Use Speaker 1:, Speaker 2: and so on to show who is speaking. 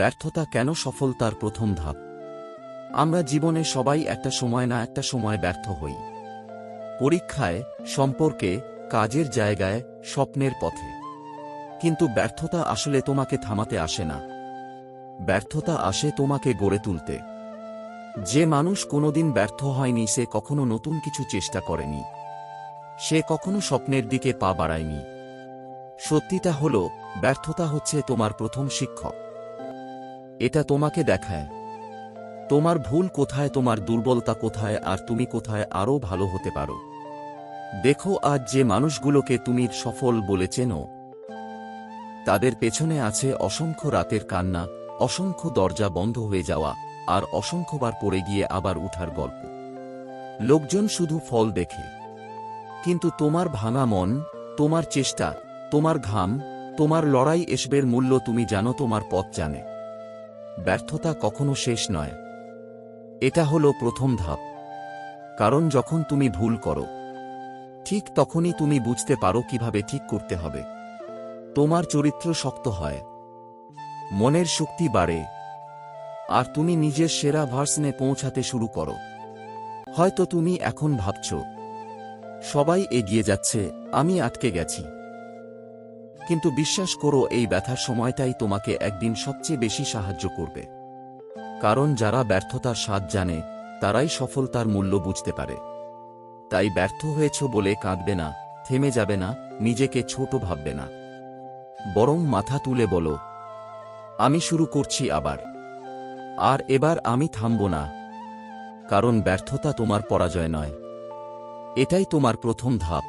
Speaker 1: ব্যর্থতা কেন সফলতার প্রথম ধাপ? আমরা জীবনে সবাই একটা সময় না একটা সময় ব্যর্থ হই। পরীক্ষায়, সম্পর্কে, কাজের জায়গায়, স্বপ্নের পথে। কিন্তু ব্যর্থতা আসলে তোমাকে থামাতে আসে না। ব্যর্থতা আসে তোমাকে গড়ে তুলতে। যে মানুষ কোনোদিন ব্যর্থ হয়নি সে কখনো নতুন কিছু চেষ্টা করেনি। সে কখনো স্বপ্নের দিকে পা বাড়ায়নি। সত্যিটা হল, ব্যর্থতা হচ্ছে তোমার প্রথম শিক্ষক। এটা তোমাকে দেখায়। তোমার ভুল কোথায়, তোমার দুর্বলতা কোথায়, আর তুমি কোথায় আরও ভালো হতে পারো। দেখো আজ যে মানুষগুলোকে তুমি সফল বলে চেনো। তাদের পেছনে আছে অসংখ্য রাতের কান্না, অসংখ্য দরজা বন্ধ হয়ে যাওয়া, আর অসংখ্যবার পড়ে গিয়ে আবার উঠার গল্প। লোকজন শুধু ফল দেখে। কিন্তু তোমার ভাঙা মন, তোমার চেষ্টা, তোমার ঘাম, তোমার লড়াই এসবের মূল্য তুমি জানো, তোমার পথ জানে। ব্যর্থতা কখনো শেষ নয়। এটা হলো প্রথম ধাপ। কারণ যখন তুমি ভুল করো, ঠিক তখনই তুমি বুঝতে পারো কীভাবে ঠিক করতে হবে। তোমার চরিত্র শক্ত হয়, মনের শক্তি বাড়ে, আর তুমি নিজের সেরা ভার্সনে পৌঁছাতে শুরু করো। হয়তো তুমি এখন ভাবছ, সবাই এগিয়ে যাচ্ছে, আমি আটকে গেছি। কিন্তু বিশ্বাস করো, এই ব্যথার সময়টাই তোমাকে একদিন সবচেয়ে বেশি সাহায্য করবে। কারণ যারা ব্যর্থতার স্বাদ জানে, তারাই সফলতার মূল্য বুঝতে পারে। তাই ব্যর্থ হয়েছ বলে কাঁদবে না, থেমে যাবে না, নিজেকে ছোট ভাববে না। বরং মাথা তুলে বলো, আমি শুরু করছি আবার। আর এবার আমি থামব না। কারণ ব্যর্থতা তোমার পরাজয় নয়। এটাই তোমার প্রথম ধাপ।